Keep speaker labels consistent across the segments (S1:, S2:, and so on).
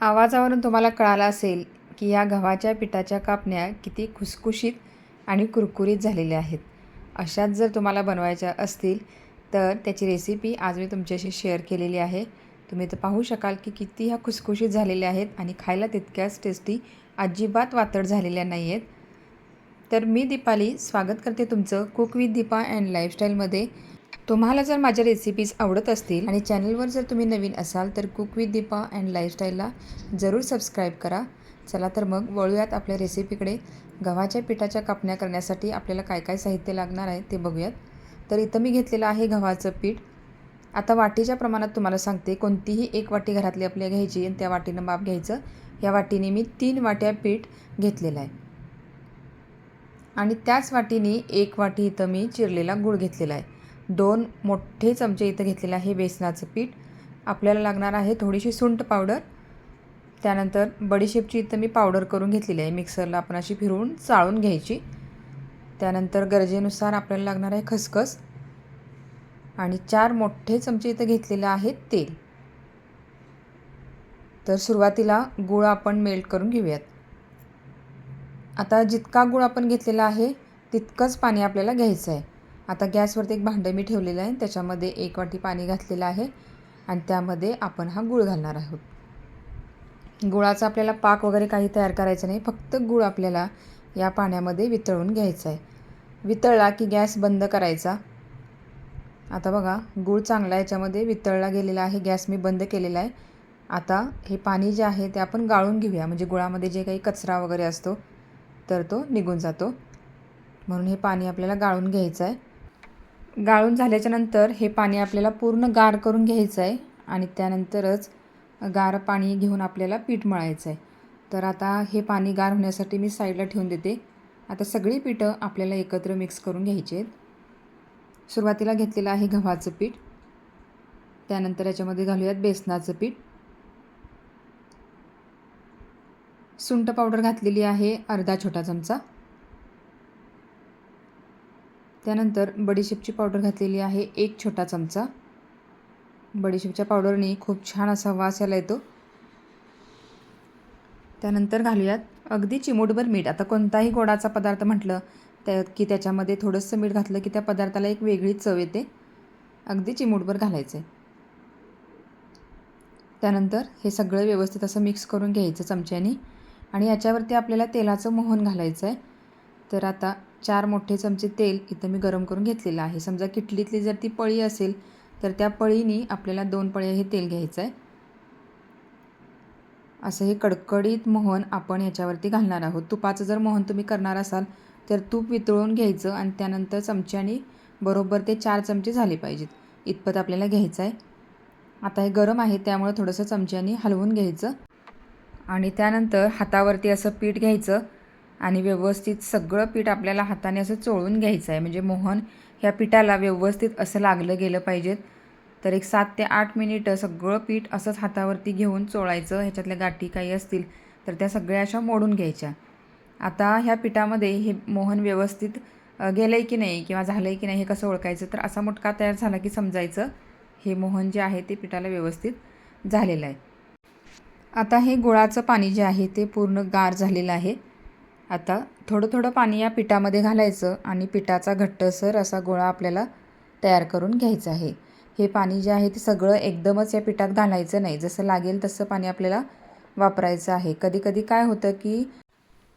S1: आवाजावरून तुम्हाला कळालं असेल की या गव्हाच्या पिठाच्या कापण्या किती खुसखुशीत आणि कुरकुरीत झालेल्या आहेत. अशाच जर तुम्हाला बनवायच्या असतील तर त्याची रेसिपी आज मी तुमच्याशी शेअर केलेली आहे. तुम्ही तर पाहू शकाल की किती ह्या खुसखुशीत झालेल्या आहेत आणि खायला तितक्याच टेस्टी अजिबात वातड झालेल्या नाही आहेत तर मी दीपाली स्वागत करते तुमचं कुक विथ दीपा अँड लाईफस्टाईलमध्ये तुम्हाला जर माझ्या रेसिपीज आवडत असतील आणि चॅनलवर जर तुम्ही नवीन असाल तर कुक विथ दीपा अँड लाईफस्टाईलला जरूर सबस्क्राईब करा. चला तर मग वळूयात आपल्या रेसिपीकडे गव्हाच्या पिठाच्या कापण्या करण्यासाठी आपल्याला काय काय साहित्य लागणार आहे ते बघूयात. तर इथं मी घेतलेलं आहे गव्हाचं पीठ. आता वाटीच्या प्रमाणात तुम्हाला सांगते कोणतीही एक वाटी घरातली आपल्या घ्यायची आणि त्या वाटीनं माप घ्यायचं. या वाटीने मी तीन वाट्या पीठ घेतलेलं आहे. आणि त्याच वाटीने एक वाटी इथं मी चिरलेला गूळ घेतलेला आहे. दोन मोठे चमचे इथं घेतलेलं आहे बेसनाचं पीठ. आपल्याला लागणार आहे थोडीशी सुंठ पावडर. त्यानंतर बडीशेपची इथं मी पावडर करून घेतलेली आहे. मिक्सरला आपण अशी फिरवून चाळून घ्यायची. त्यानंतर गरजेनुसार आपल्याला लागणार आहे खसखस. आणि चार मोठे चमचे इथं घेतलेलं आहे तेल. तर सुरुवातीला गूळ आपण मेल्ट करून घेऊयात. आता जितका गूळ आपण घेतलेला आहे तितकंच पाणी आपल्याला घ्यायचं आहे. आता गॅसवरती एक भांडं मी ठेवलेलं आहे. त्याच्यामध्ये एक वाटी पाणी घातलेलं आहे. आणि त्यामध्ये आपण हा गूळ घालणार आहोत. गुळाचा आपल्याला पाक वगैरे काही तयार करायचं नाही. फक्त गूळ आपल्याला या पाण्यामध्ये वितळून घ्यायचा आहे. वितळला की गॅस बंद करायचा. आता बघा गूळ चांगला याच्यामध्ये वितळला गेलेला आहे. गॅस मी बंद केलेला आहे. आता हे पाणी जे आहे ते आपण गाळून घेऊया. म्हणजे गुळामध्ये जे काही कचरा वगैरे असतो तर तो निघून जातो. म्हणून हे पाणी आपल्याला गाळून घ्यायचं आहे. गाळून झाल्याच्यानंतर हे पाणी आपल्याला पूर्ण गार करून घ्यायचं आहे आणि त्यानंतरच गार पाणी घेऊन आपल्याला पीठ मळायचं आहे. तर आता हे पाणी गार होण्यासाठी मी साईडला ठेवून देते. आता सगळी पिठं आपल्याला एकत्र मिक्स करून घ्यायची आहेत. सुरुवातीला घेतलेलं आहे गव्हाचं पीठ. त्यानंतर याच्यामध्ये घालूयात बेसनाचं पीठ. सुंठ पावडर घातलेली आहे अर्धा छोटा चमचा. त्यानंतर बडीशेपची पावडर घातलेली आहे एक छोटा चमचा. बडीशेपच्या पावडरने खूप छान असा वास यायला येतो. त्यानंतर घालूयात अगदी चिमूटभर मीठ. आता कोणताही गोडाचा पदार्थ म्हटलं त्या की त्याच्यामध्ये थोडंसं मीठ घातलं की त्या पदार्थाला एक वेगळी चव येते. अगदी चिमूटभर घालायचं. आहे त्यानंतर हे सगळं व्यवस्थित असं मिक्स करून घ्यायचं चमच्याने. आणि याच्यावरती आपल्याला तेलाचं मोहन घालायचं आहे तर आता चार मोठे चमचे तेल इथं मी गरम करून घेतलेलं आहे. समजा किटलीतली जर ती पळी असेल तर त्या पळीने आपल्याला दोन पळ्या हे तेल घ्यायचं आहे असं हे कडकडीत मोहन आपण ह्याच्यावरती घालणार आहोत. तुपाचं जर मोहन तुम्ही करणार असाल तर तूप वितळून घ्यायचं आणि त्यानंतर चमच्याने बरोबर ते चार चमचे झाले पाहिजेत. इतपत आपल्याला घ्यायचं आहे आता हे गरम आहे त्यामुळे थोडंसं चमच्याने हलवून घ्यायचं. आणि त्यानंतर हातावरती असं पीठ घ्यायचं. आणि व्यवस्थित सगळं पीठ आपल्याला हाताने असं चोळून घ्यायचं आहे. म्हणजे मोहन ह्या पिठाला व्यवस्थित असं लागलं गेलं पाहिजेत. तर एक सात ते आठ मिनिटं सगळं पीठ असंच हातावरती घेऊन चोळायचं. ह्याच्यातल्या गाठी काही असतील तर त्या सगळ्या अशा मोडून घ्यायच्या. आता ह्या पिठामध्ये हे मोहन व्यवस्थित गेलं आहे की नाही किंवा झालं आहे की नाही हे कसं ओळखायचं? तर असा मुटका तयार झाला की समजायचं. हे मोहन जे आहे ते पिठाला व्यवस्थित झालेलं आहे. आता हे गुळाचं पाणी जे आहे ते पूर्ण गार झालेलं आहे. आता थोडं थोडं पाणी या पिठामध्ये घालायचं आणि पिठाचा घट्टसर असा गोळा आपल्याला तयार करून घ्यायचा आहे. हे पाणी जे आहे ते सगळं एकदमच या पिठात घालायचं नाही. जसं लागेल तसं पाणी आपल्याला वापरायचं आहे. कधी कधी काय होतं की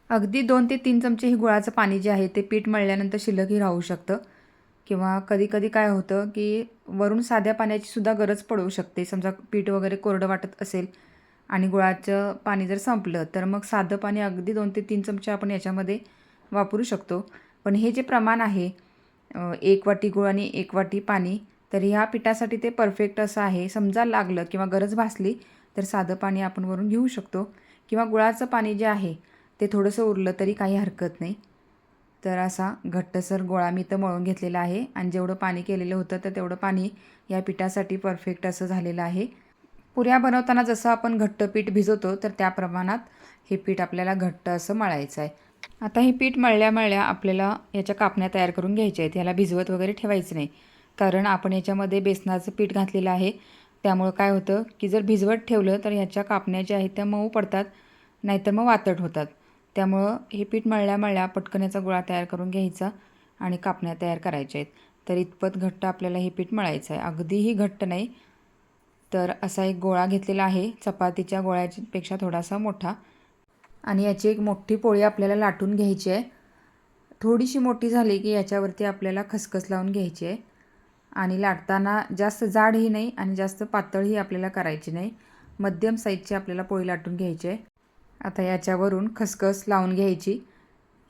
S1: अगदी दोन ते तीन चमचे हे गुळाचं पाणी जे आहे ते पीठ मळल्यानंतर शिल्लकही राहू शकतं. किंवा कधी कधी काय होतं की वरून साध्या पाण्याची सुद्धा गरज पडू शकते. समजा पीठ वगैरे कोरडं वाटत असेल आणि गुळाचं पाणी जर संपलं तर मग साधं पाणी अगदी दोन ते तीन चमचे आपण याच्यामध्ये वापरू शकतो. पण हे जे प्रमाण आहे एक वाटी गुळ आणि एक वाटी पाणी तर ह्या पिठासाठी ते परफेक्ट असं आहे. समजा लागलं किंवा गरज भासली तर साधं पाणी आपण वरून घेऊ शकतो. किंवा गुळाचं पाणी जे आहे ते थोडंसं उरलं तरी काही हरकत नाही. तर असा घट्टसर गोळा मी इथं मळून घेतलेला आहे. आणि जेवढं पाणी केलेलं होतं तर तेवढं पाणी या पिठासाठी परफेक्ट असं झालेलं आहे. पुऱ्या बनवताना जसं आपण घट्ट पीठ भिजवतो तर त्या प्रमाणात हे पीठ आपल्याला घट्ट असं मळायचं आहे. आता हे पीठ मळल्या मळल्या आपल्याला याच्या कापण्या तयार करून घ्यायच्या आहेत. ह्याला भिजवत वगैरे ठेवायचं नाही. कारण आपण याच्यामध्ये बेसनाचं पीठ घातलेलं आहे. त्यामुळं काय होतं की जर भिजवत ठेवलं तर ह्याच्या कापण्या ज्या आहेत त्या मऊ पडतात नाहीतर मग वातट होतात. त्यामुळं हे पीठ मळल्या मळल्या पटकन याचा गोळा तयार करून घ्यायचा आणि कापण्या तयार करायच्या आहेत. तर इतपत घट्ट आपल्याला हे पीठ मळायचं आहे. अगदीही घट्ट नाही तर असा एक गोळा घेतलेला आहे. चपातीच्या गोळ्यापेक्षा थोडासा मोठा. आणि याची एक मोठी पोळी आपल्याला लाटून घ्यायची आहे. थोडीशी मोठी झाली की याच्यावरती आपल्याला खसखस लावून घ्यायची आहे. आणि लाटताना जास्त जाडही नाही आणि जास्त पातळही आपल्याला करायची नाही. मध्यम साईजची आपल्याला पोळी लाटून घ्यायची आहे. आता याच्यावरून खसखस लावून घ्यायची.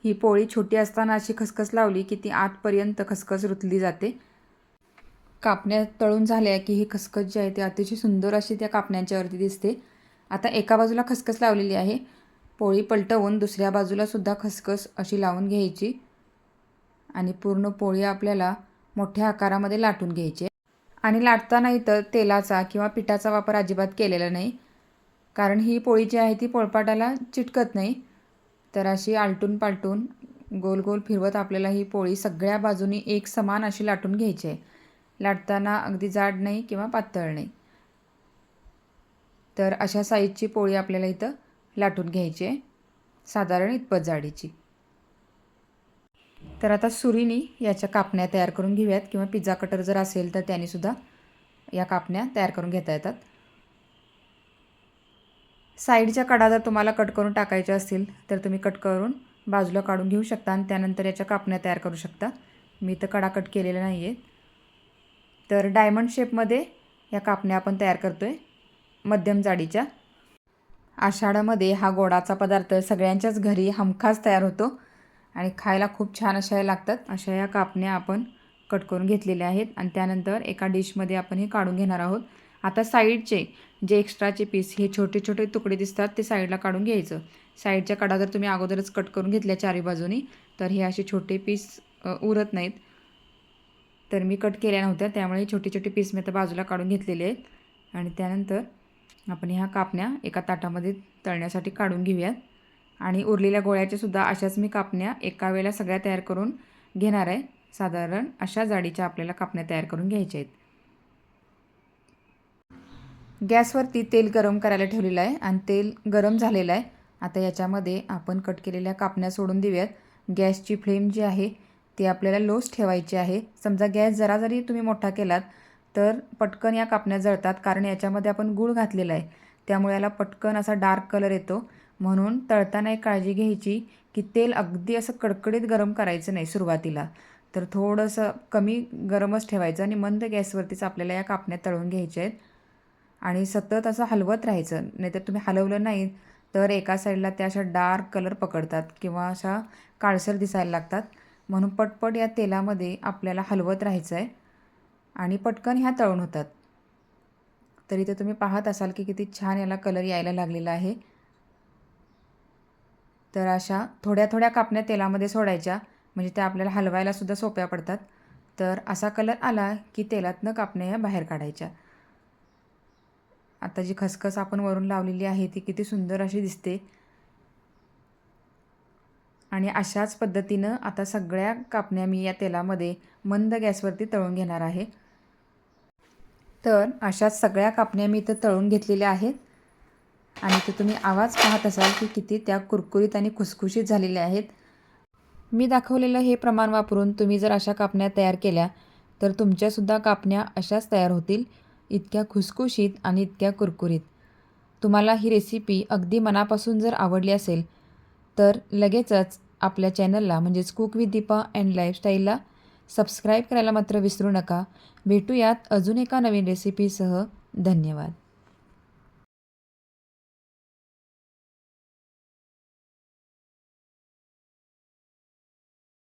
S1: ही पोळी छोटी असताना अशी खसखस लावली की ती आतपर्यंत खसखस रुतली जाते. कापण्या तळून झाल्या की ही खसखस जी आहे ती अतिशय सुंदर अशी त्या कापण्यांच्यावरती दिसते. आता एका बाजूला खसखस लावलेली आहे. पोळी पलटवून दुसऱ्या बाजूला सुद्धा खसखस अशी लावून घ्यायची आणि पूर्ण पोळी आपल्याला मोठ्या आकारामध्ये लाटून घ्यायची. आणि लाटताना इथं तेलाचा किंवा पिठाचा वापर अजिबात केलेला नाही. कारण ही पोळी जी आहे ती पोळपाटाला चिटकत नाही. तर अशी आलटून पालटून गोल गोल फिरवत आपल्याला ही पोळी सगळ्या बाजूनी एक समान अशी लाटून घ्यायची आहे. लाटताना अगदी जाड नाही किंवा पातळ नाही. तर अशा साईजची पोळी आपल्याला इथं लाटून घ्यायची आहे. साधारण इतपत जाडीची. तर आता सुरीनी याच्या कापण्या तयार करून घेऊयात किंवा पिझ्झा कटर जर असेल तर त्यानेसुद्धा या कापण्या तयार करून घेता येतात. साईडच्या कडा जर तुम्हाला कट करून टाकायच्या असतील तर तुम्ही कट करून बाजूला काढून घेऊ शकता आणि त्यानंतर याच्या कापण्या तयार करू शकता. मी तर कडा कट केलेल्या नाही आहेत तर डायमंड शेपमध्ये या कापण्या आपण तयार करतो आहे मध्यम जाडीच्या. आषाढामध्ये हा गोडाचा पदार्थ सगळ्यांच्याच घरी हमखास तयार होतो आणि खायला खूप छान अशा लागतात. अशा या कापण्या आपण कट करून घेतलेल्या आहेत आणि त्यानंतर एका डिशमध्ये आपण हे काढून घेणार आहोत. आता साईडचे जे एक्स्ट्राचे पीस हे छोटे छोटे तुकडे दिसतात ते साईडला काढून घ्यायचं. साईडच्या कडा जर तुम्ही अगोदरच कट करून घेतल्या चारी बाजूनी तर हे असे छोटे पीस उरत नाहीत. तर मी कट केल्या नव्हत्या. त्यामुळे छोटे छोटे पीस मी आता बाजूला काढून घेतलेले आहेत. आणि त्यानंतर आपण ह्या कापण्या एका ताटामध्ये तळण्यासाठी काढून घेऊयात. आणि उरलेल्या गोळ्याच्या सुद्धा अशाच मी कापण्या एका वेळेला सगळ्या तयार करून घेणार आहे. साधारण अशा जाडीच्या आपल्याला कापण्या तयार करून घ्यायच्या आहेत. गॅसवरती तेल गरम करायला ठेवलेलं आहे आणि तेल गरम झालेलं आहे. आता याच्यामध्ये आपण कट केलेल्या कापण्या सोडून देऊयात. गॅसची फ्लेम जी आहे ती आपल्याला लोच ठेवायची आहे. समजा गॅस जरा जरी तुम्ही मोठा केलात तर पटकन या कापण्या जळतात कारण याच्यामध्ये आपण गूळ घातलेला आहे. त्यामुळे याला पटकन असा डार्क कलर येतो. म्हणून तळताना एक काळजी घ्यायची की तेल अगदी असं कडकडीत गरम करायचं नाही सुरुवातीला. तर थोडंसं कमी गरमच ठेवायचं आणि मंद गॅसवरतीच आपल्याला या कापण्या तळून घ्यायच्या आहेत. आणि सतत असं हलवत राहायचं. नाहीतर तुम्ही हलवलं नाही तर एका साईडला त्या अशा डार्क कलर पकडतात किंवा अशा काळसर दिसायला लागतात. म्हणून पटपट या तेलामध्ये आपल्याला हलवत राहायचं आहे आणि पटकन ह्या तळून होतात. तर इथे तुम्ही पाहत असाल की किती छान याला कलर यायला लागलेला आहे. तर अशा थोड्या थोड्या कापण्या तेलामध्ये सोडायच्या म्हणजे त्या आपल्याला हलवायला सुद्धा सोप्या पडतात. तर असा कलर आला की तेलातनं कापण्या ह्या बाहेर काढायच्या. आता जी खसखस आपण वरून लावलेली आहे ती किती सुंदर अशी दिसते. आणि अशाच पद्धतीनं आता सगळ्या कापण्या मी या तेलामध्ये मंद गॅसवरती तळून घेणार आहे. तर अशाच सगळ्या कापण्या मी इथं तळून घेतलेल्या आहेत. आणि ते तुम्ही आवाज पाहत असाल की किती त्या कुरकुरीत आणि खुसखुशीत झालेल्या आहेत. मी दाखवलेलं हे प्रमाण वापरून तुम्ही जर अशा कापण्या तयार केल्या तर तुमच्यासुद्धा कापण्या अशाच तयार होतील इतक्या खुसखुशीत आणि इतक्या कुरकुरीत. तुम्हाला ही रेसिपी अगदी मनापासून जर आवडली असेल तर लगेचच आपल्या चॅनलला म्हणजेच कुक विथ दीपा अँड लाईफस्टाईलला सबस्क्राईब करायला मात्र विसरू नका. भेटूयात अजून एका नवीन रेसिपीसह धन्यवाद.